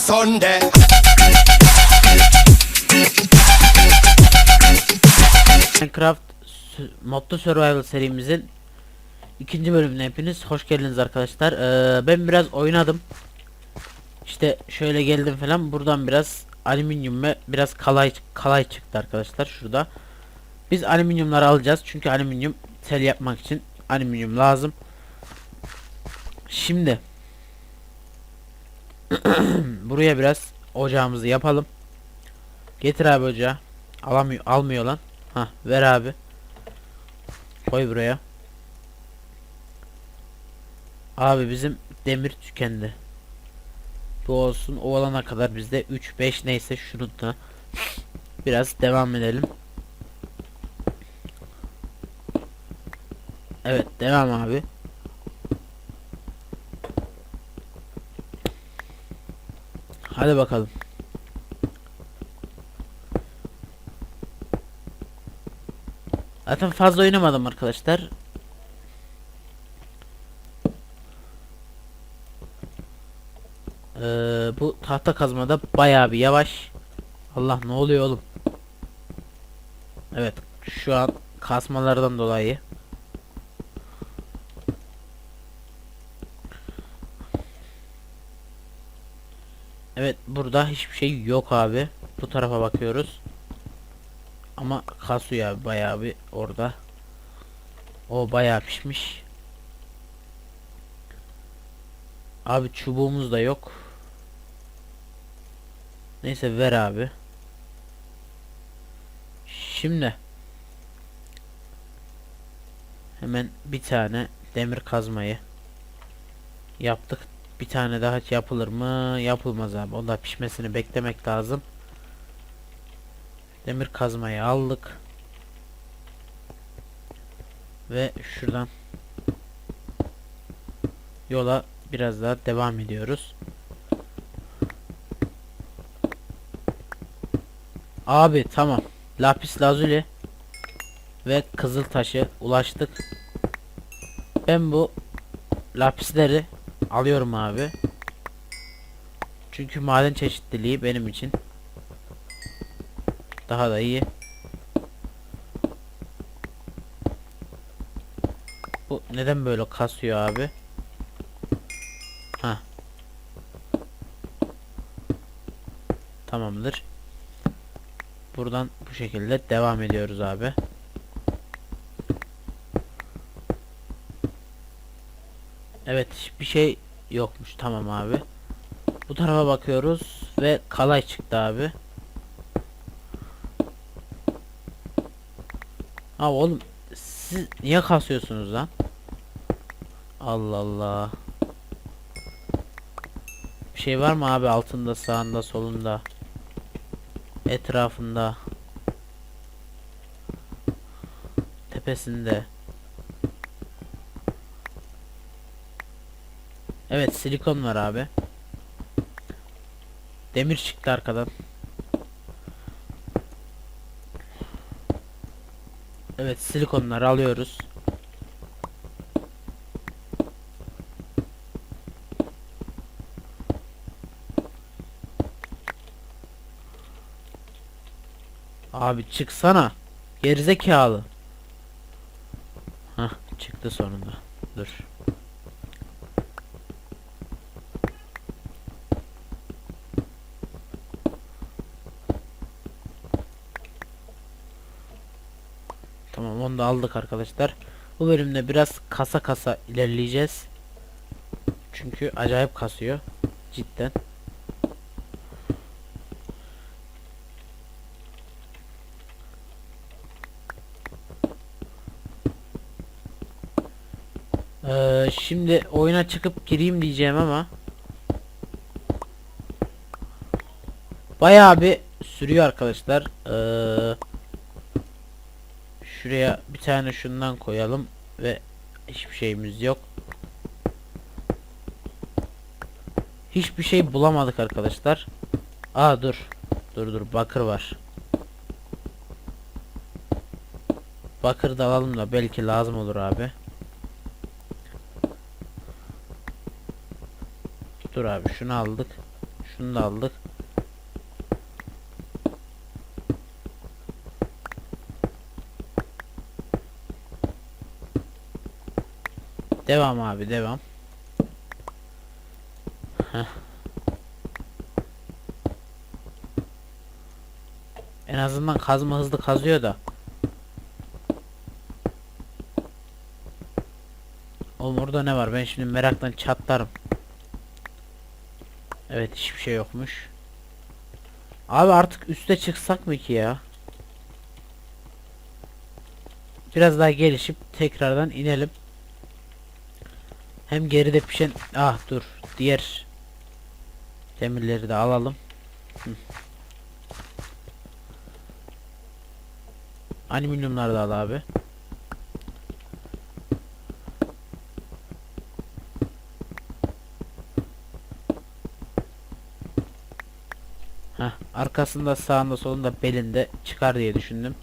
Sunday. Minecraft modlu survival serimizin ikinci bölümüne hepiniz hoş geldiniz arkadaşlar. Ee, ben biraz oynadım. İşte şöyle geldim falan. Buradan biraz alüminyum ve biraz kalay kalay çıktı arkadaşlar şurada. Biz alüminyumları alacağız çünkü alüminyum tel yapmak için alüminyum lazım. Şimdi buraya biraz ocağımızı yapalım. Getir abi ocağı. Alamıyor almıyor lan. Ha ver abi. Koy buraya. Abi bizim demir tükendi. Bu olsun o olana kadar bizde 3 5 neyse şunu da biraz devam edelim. Evet devam abi. Hadi bakalım. Zaten fazla oynamadım arkadaşlar. Ee, bu tahta kazmada bayağı bir yavaş. Allah ne oluyor oğlum? Evet şu an kasmalardan dolayı. Evet burada hiçbir şey yok abi. Bu tarafa bakıyoruz. Ama kasıyor abi bayağı bir orada. O bayağı pişmiş. Abi çubuğumuz da yok. Neyse ver abi. Şimdi hemen bir tane demir kazmayı yaptık. Bir tane daha yapılır mı? Yapılmaz abi. Onda pişmesini beklemek lazım. Demir kazmayı aldık. Ve şuradan yola biraz daha devam ediyoruz. Abi tamam. Lapis lazuli ve kızıl taşı ulaştık. Ben bu lapisleri alıyorum abi. Çünkü maden çeşitliliği benim için daha da iyi. Bu neden böyle kasıyor abi? Ha. Tamamdır. Buradan bu şekilde devam ediyoruz abi. Evet bir şey yokmuş tamam abi. Bu tarafa bakıyoruz ve kalay çıktı abi. Ha oğlum siz niye kasıyorsunuz lan? Allah Allah. Bir şey var mı abi altında, sağında, solunda? Etrafında. Tepesinde. Evet silikon var abi. Demir çıktı arkadan. Evet silikonları alıyoruz. Abi çıksana. Gerizekalı. Hah çıktı sonunda. Dur. Tamam onu da aldık arkadaşlar. Bu bölümde biraz kasa kasa ilerleyeceğiz. Çünkü acayip kasıyor. Cidden. Ee, şimdi oyuna çıkıp gireyim diyeceğim ama Bayağı bir sürüyor arkadaşlar. Ee, şuraya bir tane şundan koyalım ve hiçbir şeyimiz yok. Hiçbir şey bulamadık arkadaşlar. Aa dur. Dur dur bakır var. Bakır da alalım da belki lazım olur abi. Dur abi şunu aldık. Şunu da aldık. Devam abi devam. Heh. En azından kazma hızlı kazıyor da. Oğlum orada ne var? Ben şimdi meraktan çatlarım. Evet hiçbir şey yokmuş. Abi artık üste çıksak mı ki ya? Biraz daha gelişip tekrardan inelim. Hem geride pişen... Ah dur. Diğer demirleri de alalım. Hı. Alüminyumları da al abi. Heh, arkasında sağında solunda belinde çıkar diye düşündüm.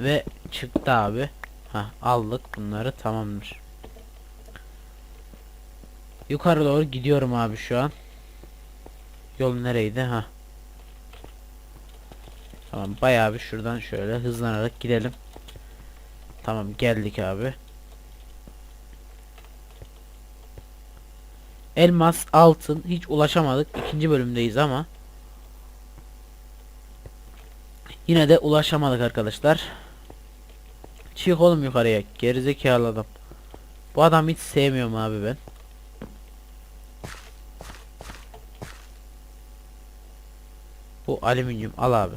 Ve çıktı abi. Ha aldık bunları tamamdır. Yukarı doğru gidiyorum abi şu an. Yol nereydi ha? Tamam bayağı bir şuradan şöyle hızlanarak gidelim. Tamam geldik abi. Elmas, altın hiç ulaşamadık. İkinci bölümdeyiz ama. Yine de ulaşamadık arkadaşlar. Çık oğlum yukarıya. Gerizekalı adam. Bu adam hiç sevmiyorum abi ben. Bu alüminyum al abi.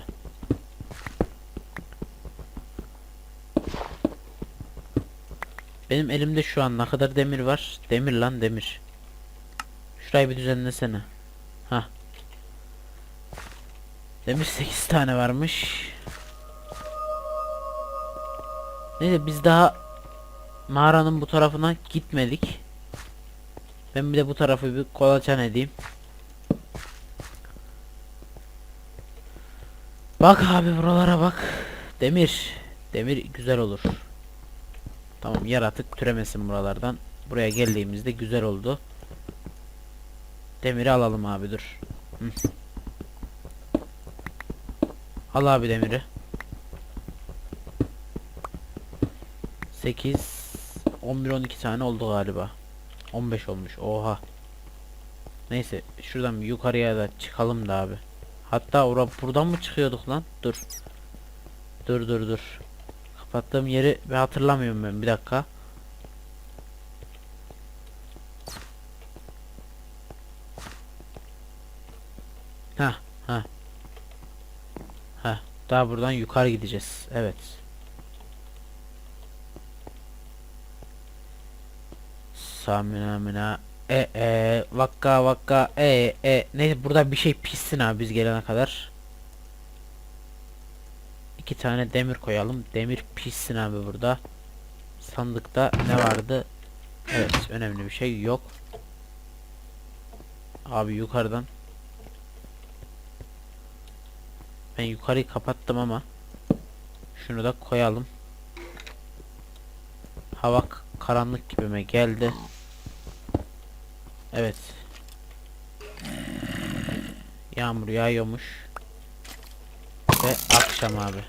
Benim elimde şu an ne kadar demir var? Demir lan demir. Şurayı bir düzenlesene. Ha. Demir 8 tane varmış. Neyse biz daha mağaranın bu tarafına gitmedik. Ben bir de bu tarafı bir kolaçan edeyim. Bak abi buralara bak. Demir. Demir güzel olur. Tamam yaratık türemesin buralardan. Buraya geldiğimizde güzel oldu. Demiri alalım abi dur. Al abi demiri. 8 11 12 tane oldu galiba. 15 olmuş. Oha. Neyse şuradan yukarıya da çıkalım da abi. Hatta ora buradan mı çıkıyorduk lan? Dur. Dur dur dur. Kapattığım yeri ben hatırlamıyorum ben. Bir dakika. Ha ha. Ha. Daha buradan yukarı gideceğiz. Evet. Samina mina e e vakka vakka e e neyse burada bir şey pişsin abi biz gelene kadar. İki tane demir koyalım. Demir pişsin abi burada. Sandıkta ne vardı? Evet önemli bir şey yok. Abi yukarıdan. Ben yukarıyı kapattım ama. Şunu da koyalım. Hava karanlık gibime geldi. Evet. Yağmur yağıyormuş. Ve akşam abi.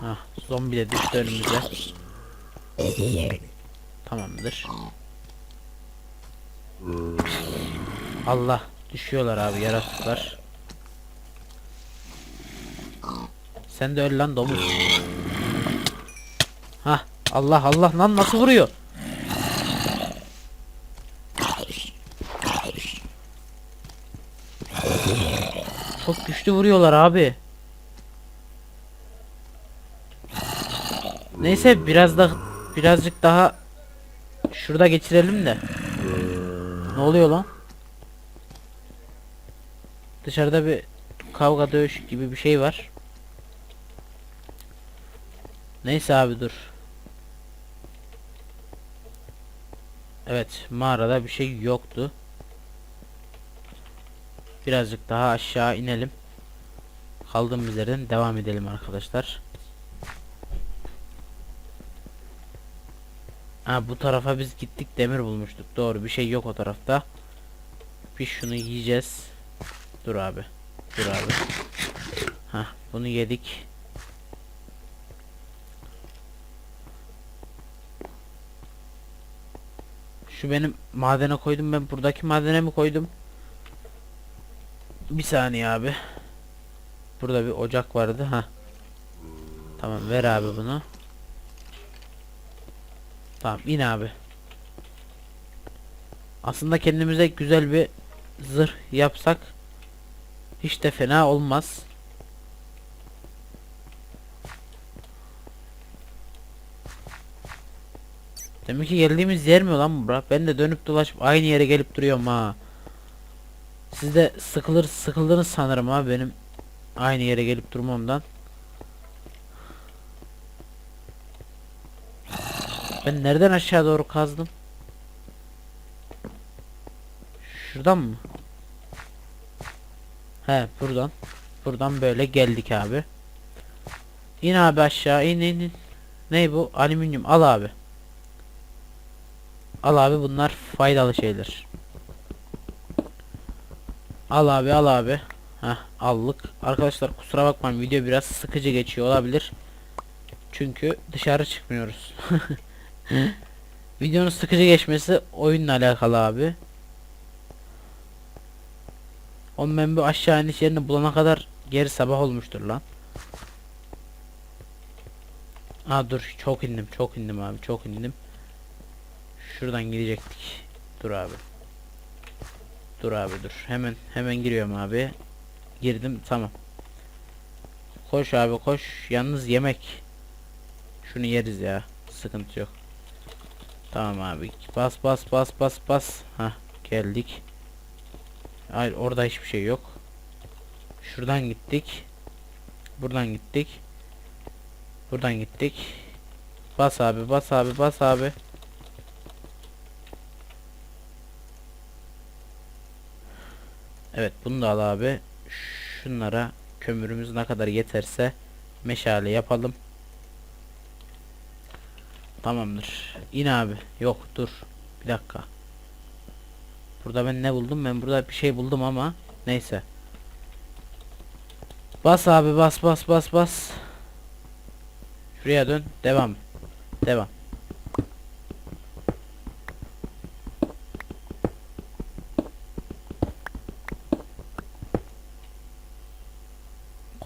Hah, zombi de düştü önümüze. Tamamdır. Allah düşüyorlar abi yaratıklar. Sen de öl lan domuz. Hah Allah Allah lan nasıl vuruyor? Çok güçlü vuruyorlar abi. Neyse biraz da birazcık daha şurada geçirelim de. Ne oluyor lan? Dışarıda bir kavga dövüş gibi bir şey var. Neyse abi dur. Evet mağarada bir şey yoktu. Birazcık daha aşağı inelim. Kaldığımız yerden devam edelim arkadaşlar. Ha bu tarafa biz gittik demir bulmuştuk. Doğru bir şey yok o tarafta. bir şunu yiyeceğiz. Dur abi. Dur abi. Hah bunu yedik. Şu benim madene koydum ben buradaki madene mi koydum? Bir saniye abi. Burada bir ocak vardı ha. Tamam ver abi bunu. Tamam in abi. Aslında kendimize güzel bir zırh yapsak hiç de fena olmaz. Demek ki geldiğimiz yer mi lan bura? Ben de dönüp dolaşıp aynı yere gelip duruyorum ha. Siz de sıkılır sıkıldınız sanırım ha benim aynı yere gelip durmamdan. Ben nereden aşağı doğru kazdım? Şuradan mı? He buradan. Buradan böyle geldik abi. İn abi aşağı in in in. Ne bu? Alüminyum al abi. Al abi bunlar faydalı şeyler. Al abi al abi. Heh allık. Arkadaşlar kusura bakmayın video biraz sıkıcı geçiyor olabilir. Çünkü dışarı çıkmıyoruz. Videonun sıkıcı geçmesi oyunla alakalı abi. Oğlum ben aşağı iniş yerini bulana kadar geri sabah olmuştur lan. Aa dur çok indim çok indim abi çok indim. Şuradan gidecektik. Dur abi. Dur abi dur. Hemen hemen giriyorum abi. Girdim tamam. Koş abi koş. Yalnız yemek. Şunu yeriz ya. Sıkıntı yok. Tamam abi. Bas bas bas bas bas. Ha geldik. Hayır orada hiçbir şey yok. Şuradan gittik. Buradan gittik. Buradan gittik. Bas abi bas abi bas abi. Evet bunu da al abi. Şunlara kömürümüz ne kadar yeterse meşale yapalım. Tamamdır. İn abi. Yok dur. Bir dakika. Burada ben ne buldum? Ben burada bir şey buldum ama neyse. Bas abi bas bas bas bas. Şuraya dön. Devam. Devam.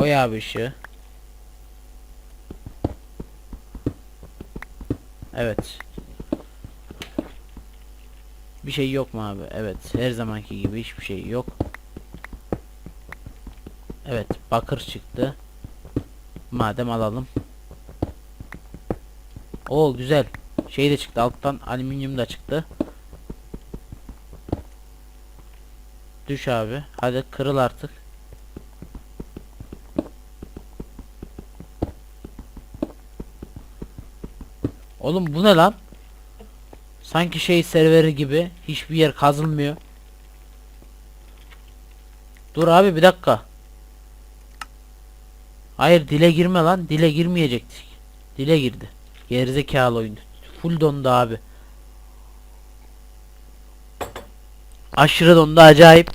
Koy abi ışığı. Evet. Bir şey yok mu abi? Evet. Her zamanki gibi hiçbir şey yok. Evet. Bakır çıktı. Madem alalım. Oo güzel. Şey de çıktı. Alttan alüminyum da çıktı. Düş abi. Hadi kırıl artık. Oğlum bu ne lan? Sanki şey serveri gibi hiçbir yer kazılmıyor. Dur abi bir dakika. Hayır dile girme lan. Dile girmeyecektik. Dile girdi. Gerizekalı oyun. Full dondu abi. Aşırı dondu acayip.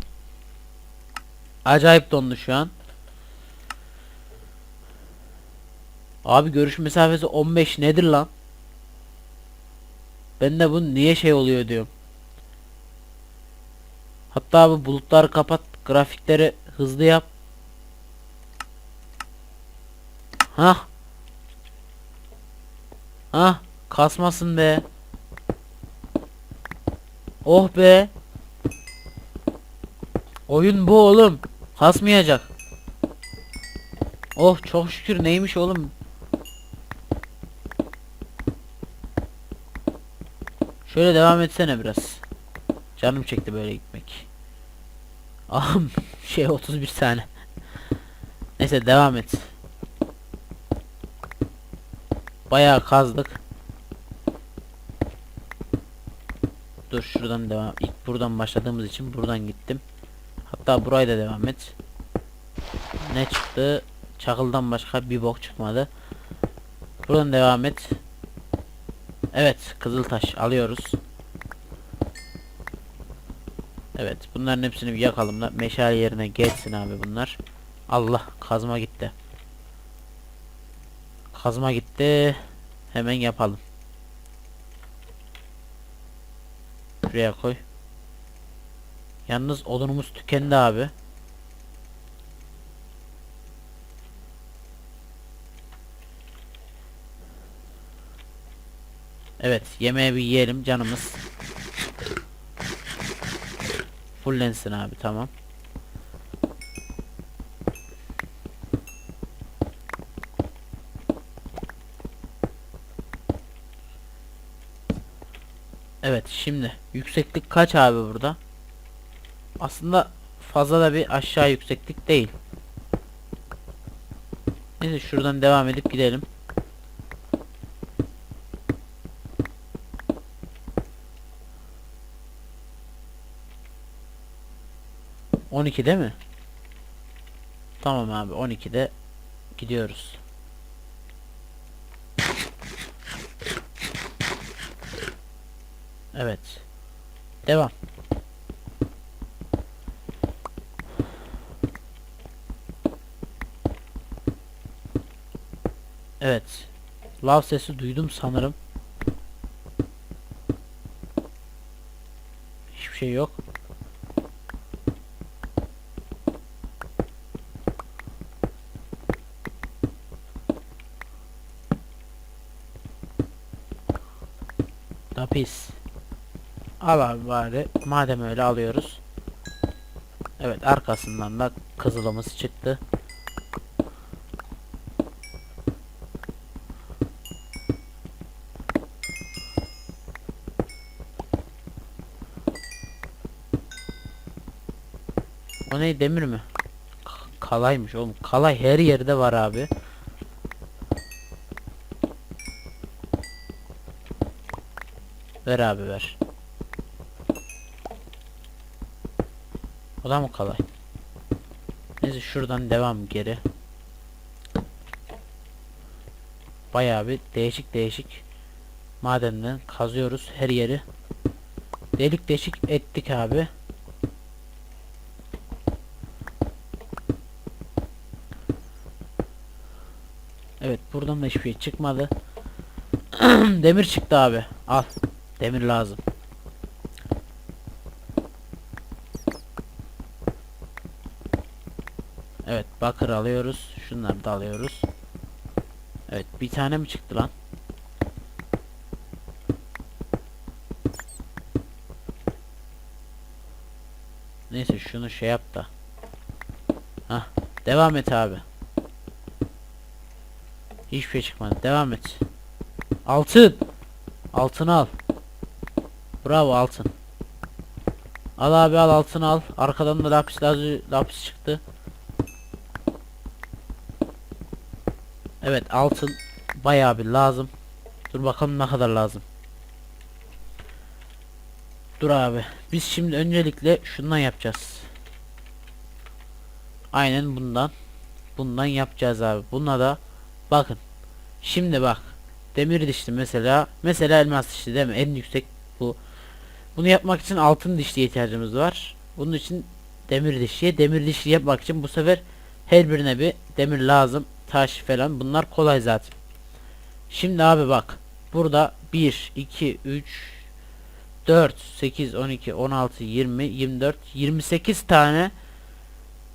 Acayip dondu şu an. Abi görüş mesafesi 15 nedir lan? Ben de bu niye şey oluyor diyorum. Hatta bu bulutları kapat, grafikleri hızlı yap. Hah. Hah, kasmasın be. Oh be. Oyun bu oğlum. Kasmayacak. Oh çok şükür neymiş oğlum. Şöyle devam etsene biraz. Canım çekti böyle gitmek. Ahım şey 31 tane. Neyse devam et. Bayağı kazdık. Dur şuradan devam. İlk buradan başladığımız için buradan gittim. Hatta burayı da devam et. Ne çıktı? Çakıldan başka bir bok çıkmadı. Buradan devam et. Evet, Kızıltaş alıyoruz. Evet bunların hepsini bir yakalım da meşale yerine geçsin abi bunlar. Allah kazma gitti. Kazma gitti. Hemen yapalım. Şuraya koy. Yalnız odunumuz tükendi abi. Evet yemeği bir yiyelim canımız. Fullensin abi tamam. Evet şimdi yükseklik kaç abi burada? Aslında fazla da bir aşağı yükseklik değil. Neyse şuradan devam edip gidelim. On iki değil mi? Tamam abi 12'de gidiyoruz. Evet. Devam. Evet. Lav sesi duydum sanırım. Hiçbir şey yok. Pis. Al abi bari. Madem öyle alıyoruz. Evet arkasından da kızılımız çıktı. O ne demir mi? Kalaymış oğlum. Kalay her yerde var abi. Ver abi ver. O da mı kalay? Neyse şuradan devam geri. Bayağı bir değişik değişik madenden kazıyoruz her yeri. Delik deşik ettik abi. Evet buradan da hiçbir şey çıkmadı. Demir çıktı abi. Al. Demir lazım. Evet bakır alıyoruz. Şunları da alıyoruz. Evet bir tane mi çıktı lan? Neyse şunu şey yap da. Hah devam et abi. Hiçbir şey çıkmadı. Devam et. Altın. Altın al. Bravo altın. Al abi al altın al. Arkadan da lapis lazı lapis çıktı. Evet altın bayağı bir lazım. Dur bakalım ne kadar lazım. Dur abi. Biz şimdi öncelikle şundan yapacağız. Aynen bundan. Bundan yapacağız abi. Buna da bakın. Şimdi bak. Demir dişli mesela. Mesela elmas dişli değil mi? En yüksek bu. Bunu yapmak için altın dişliye ihtiyacımız var. Bunun için demir dişliye. Demir dişli yapmak için bu sefer her birine bir demir lazım. Taş falan. Bunlar kolay zaten. Şimdi abi bak. Burada 1, 2, 3, 4, 8, 12, 16, 20, 24, 28 tane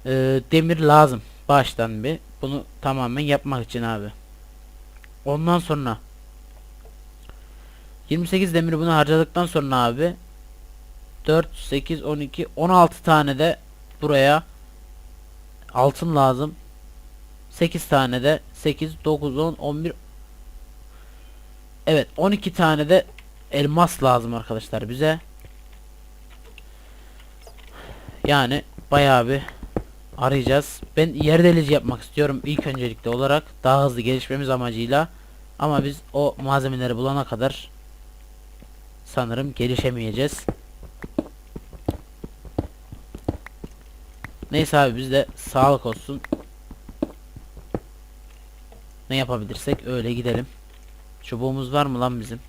e, demir lazım. Baştan bir. Bunu tamamen yapmak için abi. Ondan sonra 28 demiri bunu harcadıktan sonra abi 4, 8, 12, 16 tane de buraya altın lazım. 8 tane de 8, 9, 10, 11 Evet 12 tane de elmas lazım arkadaşlar bize. Yani bayağı bir arayacağız. Ben yer delici yapmak istiyorum ilk öncelikli olarak daha hızlı gelişmemiz amacıyla. Ama biz o malzemeleri bulana kadar sanırım gelişemeyeceğiz. Neyse abi bizde sağlık olsun. Ne yapabilirsek öyle gidelim. Çubuğumuz var mı lan bizim?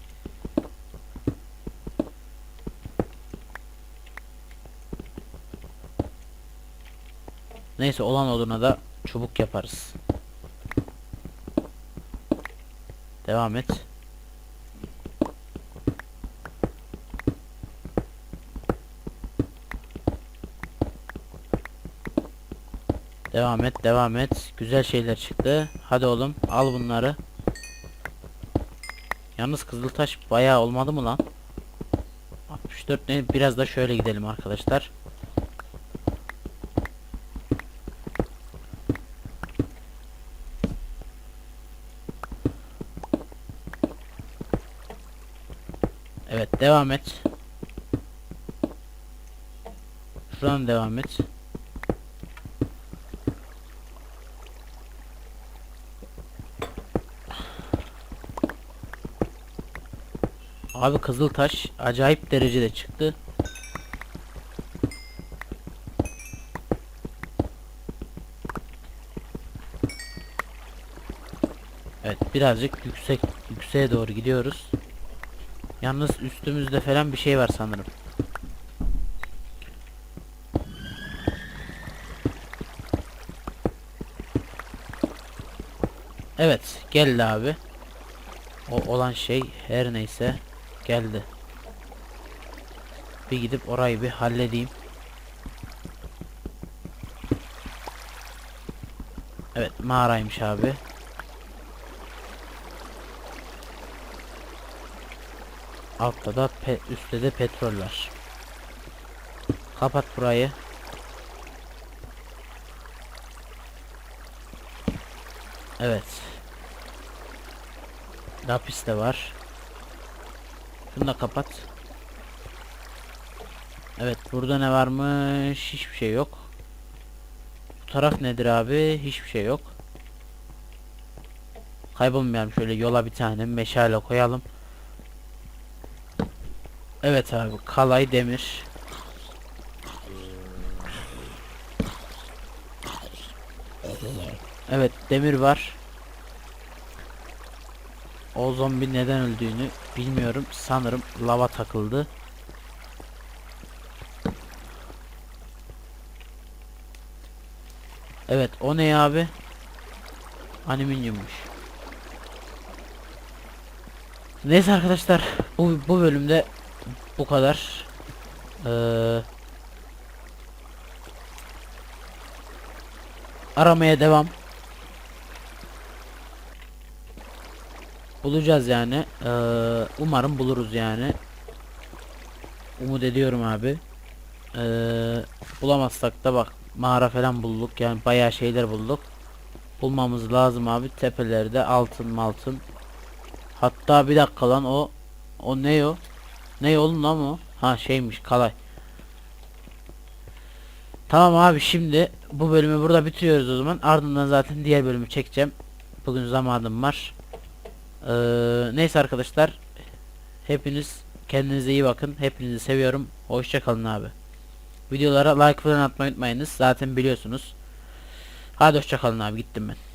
Neyse olan oluna da çubuk yaparız. Devam et. Devam et, devam et. Güzel şeyler çıktı. Hadi oğlum, al bunları. Yalnız Kızıltaş bayağı olmadı mı lan? 64 ne? Biraz da şöyle gidelim arkadaşlar. Evet, devam et. Şuradan devam et. Abi Kızıltaş acayip derecede çıktı. Evet birazcık yüksek yükseğe doğru gidiyoruz. Yalnız üstümüzde falan bir şey var sanırım. Evet geldi abi. O olan şey her neyse geldi. Bir gidip orayı bir halledeyim. Evet mağaraymış abi. Altta da pe üstte de petrol var. Kapat burayı. Evet. Lapis de var. Şunu da kapat. Evet burada ne varmış? Hiçbir şey yok. Bu taraf nedir abi? Hiçbir şey yok. Kaybolmayalım şöyle yola bir tane meşale koyalım. Evet abi kalay demir. Evet demir var. O zombi neden öldüğünü bilmiyorum. Sanırım lava takıldı. Evet o ne abi? Alüminyummuş. Neyse arkadaşlar bu, bu bölümde bu kadar. Ee, aramaya devam. Bulacağız yani. Ee, umarım buluruz yani. Umut ediyorum abi. Ee, bulamazsak da bak mağara falan bulduk yani bayağı şeyler bulduk. Bulmamız lazım abi tepelerde altın altın. Hatta bir dakika lan o o ne o? Ne oğlum lan o? Ha şeymiş kalay. Tamam abi şimdi bu bölümü burada bitiriyoruz o zaman. Ardından zaten diğer bölümü çekeceğim. Bugün zamanım var. Ee, neyse arkadaşlar. Hepiniz kendinize iyi bakın. Hepinizi seviyorum. Hoşçakalın abi. Videolara like falan atmayı unutmayınız. Zaten biliyorsunuz. Hadi hoşçakalın abi gittim ben.